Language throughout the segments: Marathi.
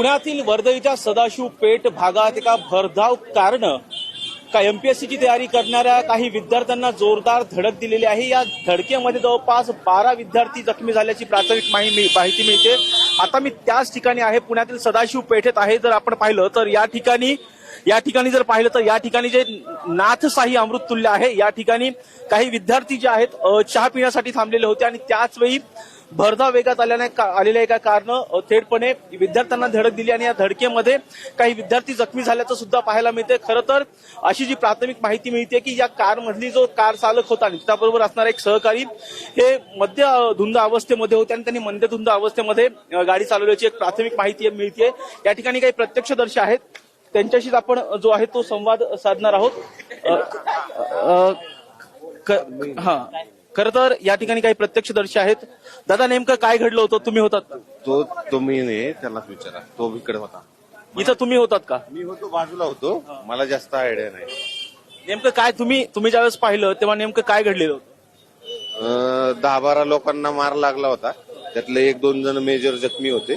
पुण्यातील वर्दळीच्या सदाशिव पेठ भागात एका भरधाव कारनं का एमपीएससीची तयारी करणाऱ्या काही विद्यार्थ्यांना जोरदार धडक दिलेली आहे. या धडकेमध्ये जवळपास बारा विद्यार्थी जखमी झाल्याची प्राथमिक माहिती मिळते. आता मी त्याच ठिकाणी आहे. पुण्यातील सदाशिव पेठेत आहे जर आपण पाहिलं तर या ठिकाणी या ठिकाणी जर पाहिलं तर या ठिकाणी जे नाथसाही अमृततुल्य आहे या ठिकाणी काही विद्यार्थी जे आहेत चहा पिण्यासाठी थांबलेले होते आणि त्याच वेळी भरधाव वेगात आल्याने आलेल्या एका कारनं थेटपणे विद्यार्थ्यांना धडक दिली आणि या धडकेमध्ये काही विद्यार्थी जखमी झाल्याचं सुद्धा पाहायला मिळते खरं तर अशी जी प्राथमिक माहिती मिळते की या कारमधली जो कार चालक होता आणि त्याबरोबर असणारा एक सहकारी हे मध्य धुंद अवस्थेमध्ये होते आणि त्यांनी मध्य धुंद अवस्थेमध्ये गाडी चालवल्याची एक प्राथमिक माहिती मिळते या ठिकाणी काही प्रत्यक्षदर्शी आहेत. त्यांच्याशीच आपण जो आहे तो संवाद साधणार आहोत. हा. खरं तर या ठिकाणी काही प्रत्यक्षदर्शी आहेत. दादा नेमकं काय घडलं होतं? तुम्ही होतात का? तो तो मी नाही त्यालाच विचारा. तो इकडे होता. इथं तुम्ही होतात का? मी होतो बाजूला होतो. मला जास्त आयडिया नाही. नेमकं काय तुम्ही तुम्ही ज्यावेळेस पाहिलं तेव्हा नेमकं काय घडलेलं होतं? अं, दहा बारा लोकांना मार लागला होता. त्यातले एक दोन जण मेजर जखमी होते.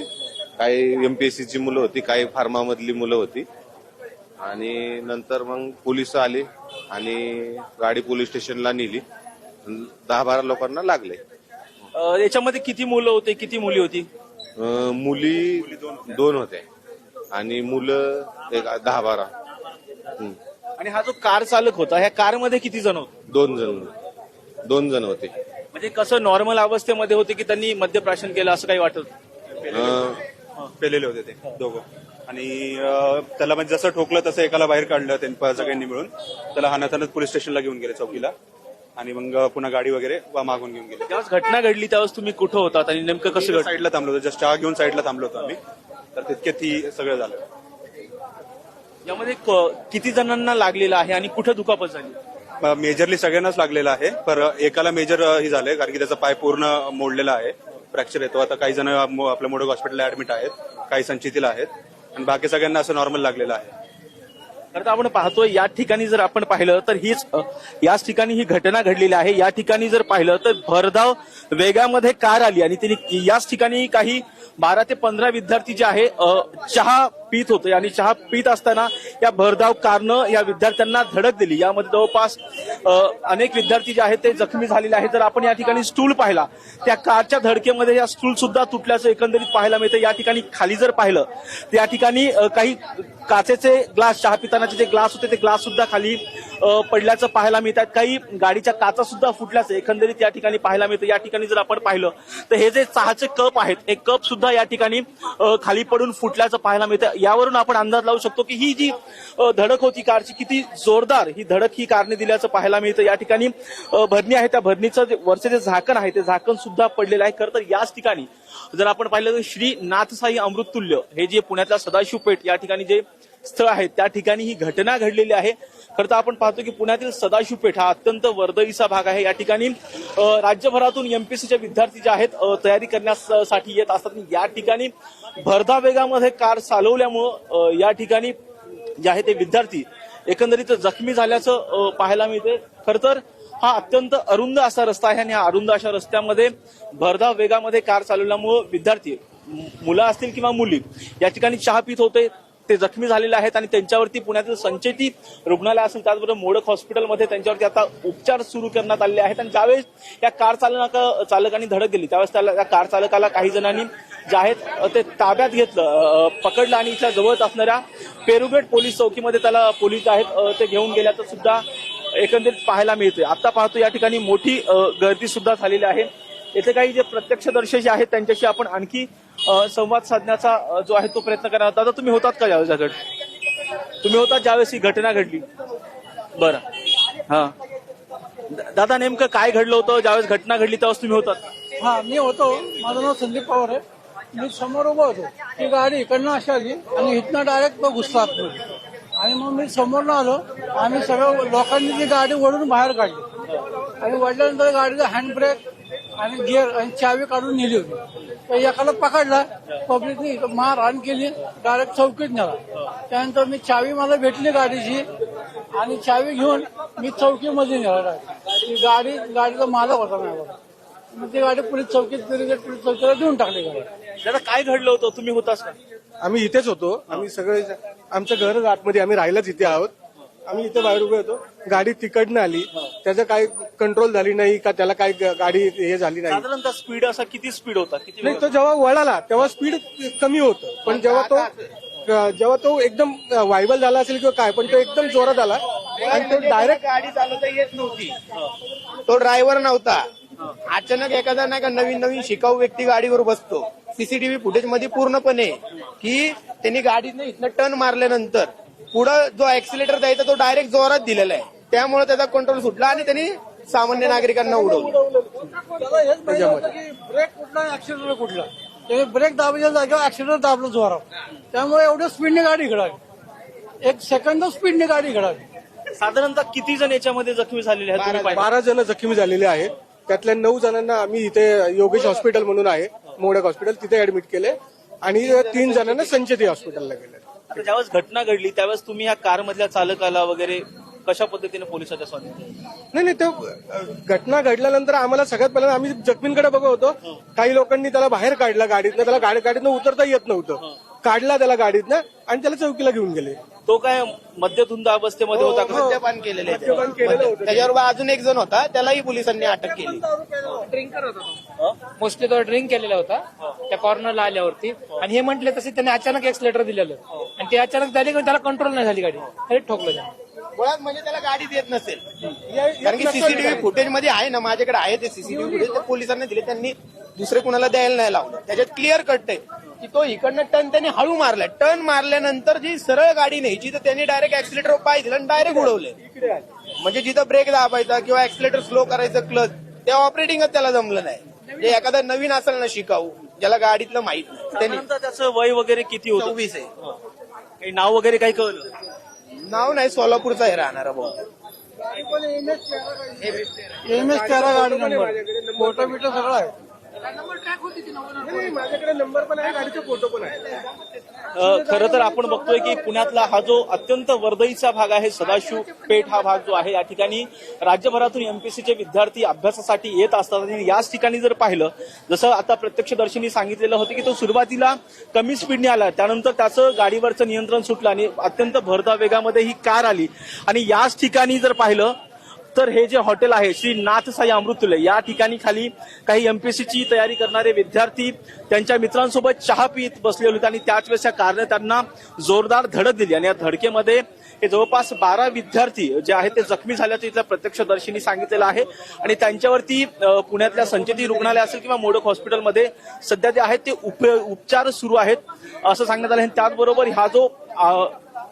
काही एमपीएससी ची मुलं होती काही फार्मा मधली मुलं होती. आणि नंतर मग पोलीस आले आणि गाडी पोलीस स्टेशनला नेली. दहा बारा लोकांना लागले. अं, याच्यामध्ये किती मुलं होते किती मुली होती? अं, मुली दोन होत्या आणि मुलं एक दहा बारा हं. आणि हा जो कार चालक होता ह्या कारमध्ये किती जण होते? दोन जण. दोन जण होते. म्हणजे कसं नॉर्मल अवस्थेमध्ये होते की त्यांनी मद्यप्राशन केलं असं काही वाटत अं, पेलेले होते ते दोघं. आणि अं, त्याला म्हणजे जसं ठोकलं तसं एकाला बाहेर काढलं त्यांनी सगळ्यांनी मिळून. त्याला हानाथानच पोलीस स्टेशनला घेऊन गेले चौकीला. आणि मग पुन्हा गाडी वगैरे वा- मागून घेऊन गेले. ज्यावेळेस घटना घडली त्यावेळेस तुम्ही कुठं होतात आणि नेमकं कसं घडलं? साईडला थांबलो होतो जस्ट चहा घेऊन साईडला थांबलो होतो आम्ही. तर तितक्यात ती सगळं झालं. यामध्ये क- किती जणांना लागलेलं आहे आणि कुठं दुखापत झाली? मेजरली सगळ्यांनाच लागलेलं आहे पर एकाला मेजर ही झालंय कारण की त्याचा पाय पूर्ण मोडलेला आहे फ्रॅक्चर येतो. आता काही जण मो- आपल्या मोडक हॉस्पिटलला ऍडमिट आहेत काही संचितीला आहेत आणि बाकी सगळ्यांना असं नॉर्मल लागलेलं आहे. खरं तर आपण पाहतोय या ठिकाणी जर आपण पाहिलं तर हीच याच ठिकाणी ही घटना घडलेली आहे. या ठिकाणी जर पाहिलं तर भरधाव वेगामध्ये कार आली आणि तिने याच ठिकाणी काही बारा ते पंधरा विद्यार्थी जे आहे चहा पित होते. आणि चहा पित असताना या भरधाव कारनं या विद्यार्थ्यांना धडक दिली. यामध्ये जवळपास अनेक विद्यार्थी जे आहेत ते जखमी झालेले आहेत. जर आपण या ठिकाणी स्टूल पाहिला त्या कारच्या धडकेमध्ये या स्टूल सुद्धा तुटल्याचं एकंदरीत पाहायला मिळतं. या ठिकाणी खाली जर पाहिलं तर या ठिकाणी काही काचेचे ग्लास चहा पितानाचे जे ग्लास होते ते ग्लास सुद्धा खाली पडल्याचं पाहायला मिळतात. काही गाडीच्या काचा सुद्धा फुटल्याचं एकंदरीत या ठिकाणी पाहायला मिळतं. या ठिकाणी जर आपण पाहिलं तर हे जे चहाचे कप आहेत हे कप सुद्धा या ठिकाणी खाली पडून फुटल्याचं पाहायला मिळतं. यावरून आपण अंदाज लावू शकतो की ही जी धडक होती कारची किती जोरदार ही धडक ही कारने दिल्याचं पाहायला मिळतं. या ठिकाणी भरणी आहे. त्या भरणीचं जे वरचं जे झाकण आहे ते झाकण सुद्धा पडलेलं आहे. खरं तर याच ठिकाणी जर आपण पाहिलं तर श्री नाथसाई अमृततुल्य हे जे पुण्यातल्या सदाशिव पेठ या ठिकाणी जे स्थळ आहेत त्या ठिकाणी ही घटना घडलेली आहे. खरं तर आपण पाहतो की पुण्यातील सदाशिवपेठ हा अत्यंत वर्दळीचा भाग आहे. या ठिकाणी राज्यभरातून एमपीसीचे विद्यार्थी जे आहेत तयारी करण्यासाठी येत असतात. या ठिकाणी भरधा वेगामध्ये कार चालवल्यामुळं या ठिकाणी जे आहे ते विद्यार्थी एकंदरीत जखमी झाल्याचं पाहायला मिळते. खरं तर हा अत्यंत अरुंद असा रस्ता आहे आणि या अरुंद अशा रस्त्यामध्ये भरधाव वेगामध्ये कार चालवल्यामुळं विद्यार्थी मुलं असतील किंवा मुली या ठिकाणी चहा पित होते. ते जखमी झालेले आहेत आणि त्यांच्यावरती पुण्यातील संचेती रुग्णालय असेल त्याचबरोबर मोडक हॉस्पिटलमध्ये त्यांच्यावरती आता उपचार सुरू करण्यात आलेले आहेत. आणि ज्यावेळेस या कार चालक चालकांनी धडक दिली त्यावेळेस त्याला त्या कार चालकाला काही जणांनी जे आहेत ते ताब्यात घेतलं. पकडलं आणि इथल्या जवळच असणाऱ्या पेरुगेट पोलीस चौकीमध्ये त्याला पोलीस आहेत ते घेऊन गेल्याचं सुद्धा एकंदरीत पाहायला मिळते आता पाहतो या ठिकाणी मोठी गर्दी सुद्धा झालेली आहे. येथे काही जे प्रत्यक्षदर्शी जे आहेत त्यांच्याशी आपण आणखी संवाद साधण्याचा जो आहे तो प्रयत्न करणार दादा तुम्ही होतात का ज्यावेळेस घट? तुम्ही होतात ज्यावेळेस ही घटना घडली? बरं. हा. दादा नेमकं काय घडलं होतं? ज्यावेळेस घटना घडली त्यावेळेस तुम्ही होतात? हा मी होतो. माझं नाव संदीप पवार आहे. मी समोर उभा होतो. ती गाडी इकडनं अशी आली आणि इथनं डायरेक्ट तो घुसला आणि मग मी समोरनं आलो आम्ही सगळं लोकांनी ती गाडी ओढून बाहेर काढली. आणि वडल्यानंतर गाडीचा हँड ब्रेक आणि गिअर आणि चावी काढून नेली होती. तर एकाला पकडला पब्लिकने मार आण केली डायरेक्ट चौकीत नेला. त्यानंतर मी चावी मला भेटली गाडीची आणि चावी घेऊन मी चौकीमध्ये नेला. ती गाडी गाडीचा मालक होता माझ्या मग ती गाडी पोलीस चौकीत पोलीस चौकीला देऊन टाकली गाडी. दादा काय घडलं होतं? तुम्ही होतास का? आम्ही इथेच होतो. आम्ही सगळे आमचं घर आतमध्ये आम्ही राहिलाच इथे आहोत. आम्ही इथे बाहेर उभे होतो. गाडी तिकडनं आली त्याचं काही कंट्रोल झाली नाही का त्याला काही ग- गाडी हे झाली नाही. साधारणतः स्पीड असा किती स्पीड होता? किती नाही तो जेव्हा वळाला तेव्हा स्पीड कमी होतं. पण जेव्हा तो जेव्हा तो एकदम वायबल झाला असेल किंवा काय पण तो एकदम जोरात आला आणि तो डायरेक्ट गाडी चालवता येत नव्हती. तो ड्रायव्हर नव्हता. अचानक एखादा नाही का नवीन नवीन शिकाऊ व्यक्ती गाडीवर बसतो. सीसीटीव्ही फुटेजमध्ये पूर्णपणे की त्यांनी गाडीनं इथनं टर्न मारल्यानंतर पुढं जो ऍक्सिलेटर द्यायचा तो डायरेक्ट जोरात दिलेला आहे. त्यामुळे त्याचा कंट्रोल सुटला आणि त्यांनी सामान्य नागरिकांना उडवलं. ब्रेक कुठला ऍक्सिडेंट कुठला. त्याने ब्रेक दाबायच्या जागेवर ऍक्सिडेंट दाबलं जोरात. त्यामुळे एवढ्या स्पीडने गाडी घडावी. एक सेकंद स्पीडने गाडी घडावी. साधारणतः किती जण याच्यामध्ये जखमी झालेले आहेत? बारा जण जखमी झालेले आहेत. त्यातल्या नऊ जणांना आम्ही इथे योगेश हॉस्पिटल म्हणून आहे मोडक हॉस्पिटल तिथे ऍडमिट केले. आणि तीन जणांना संचेती हॉस्पिटलला गेले. आता ज्यावेळेस घटना घडली त्यावेळेस तुम्ही ह्या कार मधल्या चालकाला वगैरे कशा पद्धतीने पोलिसाच्या स्वाधीन? नाही नाही तो घटना घडल्यानंतर आम्हाला सगळ्यात पहिल्यांदा आम्ही जखमींकडे बघत होतो. काही लोकांनी त्याला बाहेर काढला गाडीतनं त्याला गाडी गाडीतनं उतरता येत नव्हतं. काढला त्याला गाडीतनं आणि त्याला चौकीला घेऊन गेले. तो काय मद्यधुंद अवस्थेमध्ये होता का? मद्यपान केलेलं आहे मद्यपान केलेलं होतं. त्याच्याबरोबर अजून एक जण होता त्यालाही पोलिसांनी अटक केली. मोस्टली तो ड्रिंक केलेला होता त्या कॉर्नरला आल्यावरती. आणि हे म्हटले तसे त्याने अचानक एक्सलेटर दिलेलं. आणि ते अचानक झाले की त्याला कंट्रोल नाही झाली गाडी. तरी ठोकलं त्याने. मुळात म्हणजे त्याला गाडीच येत नसेल. कारण की सीसीटीव्ही फुटेजमध्ये आहे ना माझ्याकडे आहे ते सीसीटीव्ही फुटेज पोलिसांना दिले त्यांनी दुसरे कुणाला द्यायला नाही लावलं. त्याच्यात क्लिअर कट आहे. की तो इकडनं टर्न त्यांनी हळू मारलाय. टर्न मारल्यानंतर जी सरळ गाडी न्यायची तर त्यांनी डायरेक्ट ऍक्सिलेटर पाय दिला आणि डायरेक्ट उडवले. म्हणजे जिथं ब्रेक दाबायचा किंवा ऍक्सिलेटर स्लो करायचं क्लच ते ऑपरेटिंगच त्याला जमलं नाही. म्हणजे एखादा नवीन असेल ना शिकाऊ ज्याला गाडीतलं माहीत नाही. त्यांनी त्याचं वय वगैरे किती होतं? चोवीस आहे. काही नाव वगैरे काही कळलं? नाव नाही सोलापूरचा हे राहणारा भाऊ. एम एस तेरा गाडी नंबर फोटो बिटो सगळं आहे. माझ्याकडे नंबर पण आहे गाडीचे फोटो पण आहे. खरं तर आपण बघतोय की पुण्यातला हा जो अत्यंत वर्दळीचा भाग आहे सदाशिव पेठ हा भाग जो आहे या ठिकाणी राज्यभरातून एमपीसीचे विद्यार्थी अभ्यासासाठी येत असतात. आणि याच ठिकाणी जर पाहिलं जसं आता प्रत्यक्षदर्शींनी सांगितलेलं होतं की तो सुरुवातीला कमी स्पीडने आला त्यानंतर त्याचं गाडीवरचं नियंत्रण सुटलं आणि अत्यंत भरदा वेगामध्ये ही कार आली. आणि याच ठिकाणी जर पाहिलं तर हे जे हॉटेल आहे श्री नाथसाई अमृतुले या ठिकाणी खाली काही एमपीएससीची तयारी करणारे विद्यार्थी त्यांच्या मित्रांसोबत चहा पित बसलेले होते आणि त्याच वेळेस या कारने त्यांना जोरदार धडक दिली. आणि या धडकेमध्ये हे जवळपास बारा विद्यार्थी जे आहेत ते जखमी झाल्याचं इथल्या प्रत्यक्षदर्शींनी सांगितलेलं आहे. आणि त्यांच्यावरती पुण्यातल्या संचेती रुग्णालय असेल किंवा मोडक हॉस्पिटलमध्ये सध्या जे आहेत ते उपचार सुरू आहेत असं सांगण्यात आलं आणि त्याचबरोबर हा जो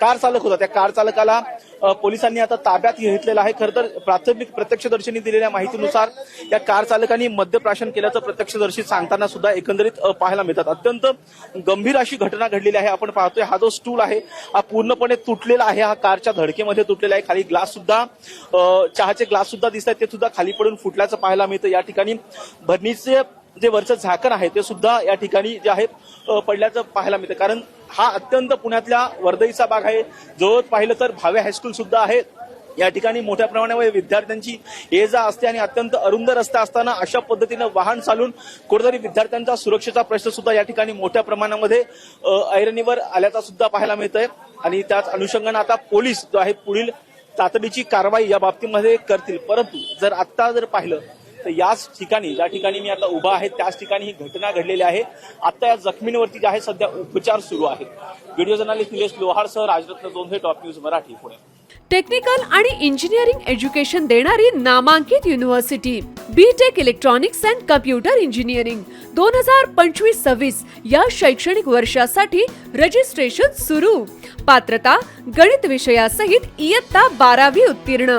कार चालक होता. त्या कार चालकाला पोलिसांनी आता ताब्यात घेतलेला आहे. खरं तर प्राथमिक प्रत्यक्षदर्शींनी दिलेल्या माहितीनुसार या कार चालकांनी मद्यप्राशन केल्याचं प्रत्यक्षदर्शी सांगताना सुद्धा एकंदरीत पाहायला मिळतात. अत्यंत गंभीर अशी घटना घडलेली आहे. आपण पाहतोय हा जो स्टूल आहे हा पूर्णपणे तुटलेला आहे. हा कारच्या धडकेमध्ये तुटलेला आहे. खाली ग्लास सुद्धा चहाचे ग्लास सुद्धा दिसत आहेत ते सुद्धा खाली पडून फुटल्याचं पाहायला मिळतं. या ठिकाणी भरणीचे जे वरचं झाकण आहे ते सुद्धा या ठिकाणी जे आहे पडल्याचं पाहायला मिळतं. कारण हा अत्यंत पुण्यातल्या वर्दईचा भाग आहे. जवळ पाहिलं तर भावे हायस्कूल सुद्धा आहे या ठिकाणी मोठ्या प्रमाणावर विद्यार्थ्यांची ये जा असते आणि अत्यंत अरुंद रस्ता असताना अशा पद्धतीनं वाहन चालून कुठेतरी विद्यार्थ्यांचा सुरक्षेचा प्रश्न सुद्धा या ठिकाणी मोठ्या प्रमाणामध्ये ऐरणीवर आल्याचा सुद्धा पाहायला आहे आणि त्याच अनुषंगानं आता पोलीस जो आहे पुढील तातडीची कारवाई या बाबतीमध्ये करतील. परंतु जर आत्ता जर पाहिलं तर याच ठिकाणी ज्या ठिकाणी मी आता उभा आहे त्याच ठिकाणी ही घटना घडलेली आहे. आता या जखमींवरती जे आहे सध्या उपचार सुरू आहेत. व्हिडिओ जर्नालिस्ट निलेश लोहारसह राजरत्न दोन हे top news Marathi Pune. Technical आणि इंजिनिअरिंग एज्युकेशन देणारी नामांकित university B Tech electronics and computer engineering दोन हजार पंचवीस सव्वीस या शैक्षणिक वर्षासाठी रजिस्ट्रेशन सुरू. पात्रता गणित विषयासहित इयत्ता बारावी उत्तीर्ण.